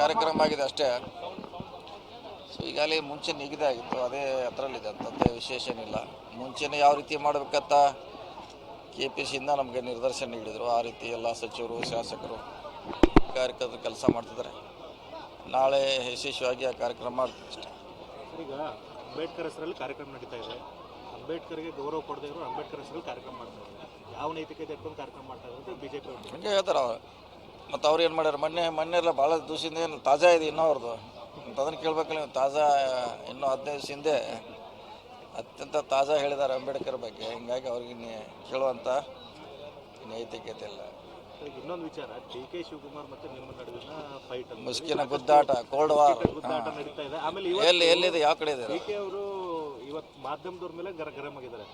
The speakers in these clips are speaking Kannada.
ಕಾರ್ಯಕ್ರಮ ಆಗಿದೆ ಅಷ್ಟೇ. ಸೊ ಈಗಾಗಲೇ ಮುಂಚೆ ನಿಗದಿ ಆಗಿತ್ತು ಅದೇ ಅದರಲ್ಲಿದೆ ಅಂತ ವಿಶೇಷ ಏನಿಲ್ಲ. ಮುಂಚೆನೇ ಯಾವ ರೀತಿ ಮಾಡಬೇಕಂತ ಕೆ ಪಿ ಸಿಯಿಂದ ನಮಗೆ ನಿರ್ದೇಶನ ನೀಡಿದರು. ಆ ರೀತಿ ಎಲ್ಲ ಸಚಿವರು ಶಾಸಕರು ಕಾರ್ಯಕರ್ತರು ಕೆಲಸ ಮಾಡ್ತಿದ್ದಾರೆ. ನಾಳೆ ಯಶಸ್ವಿಯಾಗಿ ಆ ಕಾರ್ಯಕ್ರಮ ಮಾಡ್ತೀವಿ ಅಷ್ಟೇ. ಈಗ ಅಂಬೇಡ್ಕರ್ ಹೆಸರಲ್ಲಿ ಕಾರ್ಯಕ್ರಮ ನಡೀತಾ ಇದೆ. ಅಂಬೇಡ್ಕರ್ಗೆ ಗೌರವ ಕೊಡದೇ ಇರೋ ಅಂಬೇಡ್ಕರ್ ಹೆಸರಲ್ಲಿ ಕಾರ್ಯಕ್ರಮ ಮಾಡ್ತಾ ಇದ್ದಾರೆ. ಯಾವ ನೈತಿಕತೆ ಇಟ್ಕೊಂಡು ಕಾರ್ಯಕ್ರಮ ಮಾಡ್ತಾ ಇದ್ದಾರೆ ಬಿಜೆಪಿ ಹಂಗೆ ಹೇಳ್ತಾರೆ ಮತ್ತು ಅವ್ರು ಏನು ಮಾಡ್ಯಾರ? ಮೊನ್ನೆ ಮೊನ್ನೆ ಎಲ್ಲ ಭಾಳ ದಿವಸದಿಂದ ಏನು ತಾಜಾ ಇದೆ ಇನ್ನೂ ಅವ್ರದ್ದು ಮತ್ತು ಅದನ್ನು ಕೇಳಬೇಕಲ್ಲ ನೀವು ತಾಜಾ ಇನ್ನೂ ಹದಿನೈದು ದಿವಸ ಹಿಂದೆ ಅತ್ಯಂತ ತಾಜಾ ಹೇಳಿದ್ದಾರೆ ಅಂಬೇಡ್ಕರ್ ಬಗ್ಗೆ. ಹಿಂಗಾಗಿ ಅವ್ರಿಗೆ ಕೇಳುವಂಥ ನೈತಿಕತೆ ಇಲ್ಲ. ಇನ್ನೊಂದು ವಿಚಾರ ಡಿ ಕೆ ಶಿವಕುಮಾರ್ ಮತ್ತು ನಿಮ್ಮ ನಡುವಿನ ಫೈಟ್ ಮುಸ್ಕಿನ ಗುದ್ದಾಟ ಕೋಲ್ಡ್ ವಾರ್ ಗುದ್ದಾಟ ನಡೀತಾ ಇದೆ. ಆಮೇಲೆ ಎಲ್ಲಿ ಎಲ್ಲಿದೆ ಯಾವ ಕಡೆ ಇದೆ? ಡಿ ಕೆ ಅವರು ಇವತ್ತು ಮಾಧ್ಯಮದವ್ರ ಮೇಲೆ ಗರ ಗರಂ ಆಗಿದ್ದಾರೆ.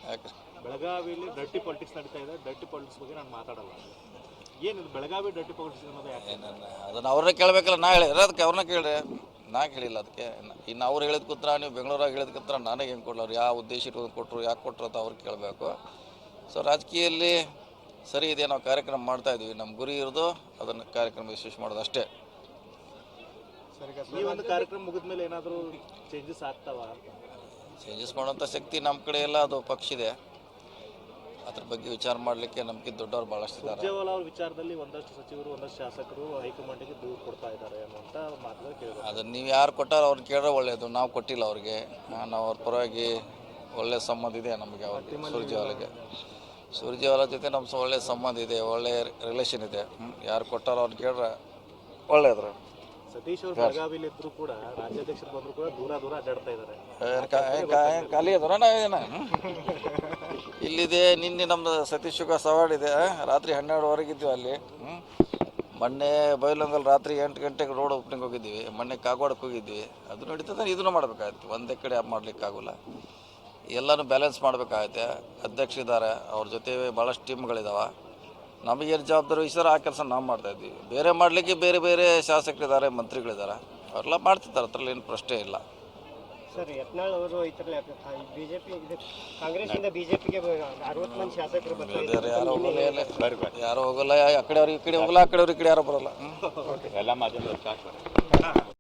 ಬೆಳಗಾವಿಯಲ್ಲಿ ಡರ್ಟಿ ಪಾಲಿಟಿಕ್ಸ್ ನಡೀತಾ ಇದೆ. ಡರ್ಟಿ ಪಾಲಿಟಿಕ್ಸ್ ಬಗ್ಗೆ ನಾನು ಮಾತಾಡಲ್ಲ. ಏನಿದು ಬೆಳಗಾವಿ ಯಾಕೆ? ಏನನ್ನ ಅದನ್ನು ಅವ್ರನ್ನ ಕೇಳಬೇಕಲ್ಲ ನಾ ಹೇಳಿ ಅದಕ್ಕೆ ಅವ್ರನ್ನ ಕೇಳ್ರಿ. ನಾ ಕೇಳಿಲ್ಲ ಅದಕ್ಕೆ. ಇನ್ನು ಅವ್ರು ಹೇಳಿದ ಕೂತ್ರ ನೀವು ಬೆಂಗಳೂರಾಗ ಹೇಳಿದ ಕೂತ್ರ ನನಗೆ ಹೆಂಗೆ ಕೊಡ್ಲವ್ರು ಯಾವ ಉದ್ದೇಶ ಇಟ್ಕೊಂಡು ಕೊಟ್ಟರು ಯಾಕೆ ಕೊಟ್ಟರು ಅಂತ ಅವ್ರಿಗೆ ಕೇಳಬೇಕು. ಸೊ ರಾಜಕೀಯದಲ್ಲಿ ಸರಿ ಇದೆ ನಾವು ಕಾರ್ಯಕ್ರಮ ಮಾಡ್ತಾ ಇದೀವಿ. ನಮ್ಮ ಗುರಿ ಇರೋದು ಅದನ್ನು ಕಾರ್ಯಕ್ರಮ ಯಶಸ್ವಿ ಮಾಡೋದು ಅಷ್ಟೇ. ಒಂದು ಕಾರ್ಯಕ್ರಮ ಮುಗಿದ ಮೇಲೆ ಏನಾದರೂ ಚೇಂಜಸ್ ಆಗ್ತಾವ? ಚೇಂಜಸ್ ಮಾಡೋಂಥ ಶಕ್ತಿ ನಮ್ಮ ಕಡೆ ಎಲ್ಲ ಅದು ಪಕ್ಷ ಇದೆ. ಅದ್ರ ಬಗ್ಗೆ ವಿಚಾರ ಮಾಡಲಿಕ್ಕೆ ನಮಗೆ ದೊಡ್ಡವರು ಭಾಳಷ್ಟು ಇದ್ದಾರೆ. ಸುರ್ಜೇವಾಲ ಅವ್ರ ವಿಚಾರದಲ್ಲಿ ಒಂದಷ್ಟು ಸಚಿವರು ಒಂದಷ್ಟು ಶಾಸಕರು ಹೈಕಮಾಂಡ್ಗೆ ದೂರು ಕೊಡ್ತಾ ಇದ್ದಾರೆ ಅನ್ನುವಂಥ ಮಾತುಗಳು ಕೇಳಿದ್ರು ಅದನ್ನು ನೀವು ಯಾರು ಕೊಟ್ಟಾರೋ ಅವ್ರನ್ನ ಕೇಳೋ ಒಳ್ಳೆಯದು ನಾವು ಕೊಟ್ಟಿಲ್ಲ ಅವ್ರಿಗೆ. ನಾವು ಅವ್ರ ಪರವಾಗಿ ಒಳ್ಳೆ ಸಂಬಂಧ ಇದೆ ನಮಗೆ ಅವ್ರಿಗೆ ಸೂರ್ಜೇವಾಲಾಗೆ. ಸುರ್ಜೇವಾಲ ಜೊತೆ ನಮ್ಮ ಒಳ್ಳೆಯ ಒಳ್ಳೆ ಸಂಬಂಧ ಇದೆ ಒಳ್ಳೆ ರಿಲೇಷನ್ ಇದೆ. ಯಾರು ಕೊಟ್ಟಾರೋ ಅವ್ರನ್ನ ಕೇಳ್ರೆ ಒಳ್ಳೆಯದ್ರು ಸತೀಶ್ ಅವರು ಬೆಳಗಾವಿಲಿ ಇದ್ರು ಕೂಡ ರಾಜ್ಯಾಧ್ಯಕ್ಷರು ಬಂದ್ರು ಕೂಡ ದೂರ ದೂರ ಅಡ್ಡಾಡ್ತಾ ಇದ್ದಾರೆ. ಖಾಲಿ ಅದರ ನಾವೇನ ಇಲ್ಲಿದೆ ನಿನ್ನೆ ನಮ್ದು ಸತೀಶ್ ಶುಗರ್ ಸವಾಡ್ ಇದೆ. ರಾತ್ರಿ ಹನ್ನೆರಡುವರೆಗೆ ಇದ್ವಿ ಅಲ್ಲಿ. ಮೊನ್ನೆ ಬೈಲೊಂಗಲ್ ರಾತ್ರಿ ಎಂಟು ಗಂಟೆಗೆ ರೋಡ್ ಓಪನಿಂಗ್ ಹೋಗಿದ್ವಿ ಮೊನ್ನೆ ಕಾಗವಾಡಕ್ಕೆ ಹೋಗಿದ್ವಿ ಅದು ನಡೀತದೆ ಇದನ್ನು ಮಾಡ್ಬೇಕಾಯ್ತು. ಒಂದೇ ಕಡೆ ಮಾಡ್ಲಿಕ್ಕಾಗಲ್ಲ ಎಲ್ಲನೂ ಬ್ಯಾಲೆನ್ಸ್ ಮಾಡಬೇಕಾಗತ್ತೆ. ಅಧ್ಯಕ್ಷರಿದ್ದಾರೆ. ಅವ್ರ ಜೊತೆ ಭಾಳಷ್ಟು ಟೀಮ್ಗಳಿದಾವೆ ನಮಗೇನು ಜವಾಬ್ದಾರಿ ವಹಿಸಿದ್ರೆ ಆ ಕೆಲಸ ನಾವು ಮಾಡ್ತಾ ಇದ್ದೀವಿ. ಬೇರೆ ಮಾಡಲಿಕ್ಕೆ ಬೇರೆ ಬೇರೆ ಶಾಸಕರಿದ್ದಾರೆ ಮಂತ್ರಿಗಳಿದ್ದಾರೆ. ಅವರೆಲ್ಲ ಮಾಡ್ತಿದ್ದಾರೆ ಅದರಲ್ಲಿ ಏನು ಪ್ರಶ್ನೆ ಇಲ್ಲ. ಸರ್ ಯತ್ನಾಳ್ ಅವರು ಈ ಥರ ಬಿಜೆಪಿ ಇದು ಕಾಂಗ್ರೆಸ್ಸಿಂದ ಬಿಜೆಪಿಗೆ ಅರವತ್ತು ಮಂದಿ ಶಾಸಕರು ಬರ್ತಾರೆ ಯಾರು ಹೋಗಲ್ಲ ಇಲ್ಲ. ಯಾರು ಹೋಗಲ್ಲ ಆ ಕಡೆ ಅವ್ರಿಗೆ ಈ ಕಡೆ ಹೋಗಲ್ಲ ಆ ಕಡೆ ಅವ್ರಿಗೆ ಈ ಕಡೆ ಯಾರು ಬರಲ್ಲ. ಎಲ್ಲ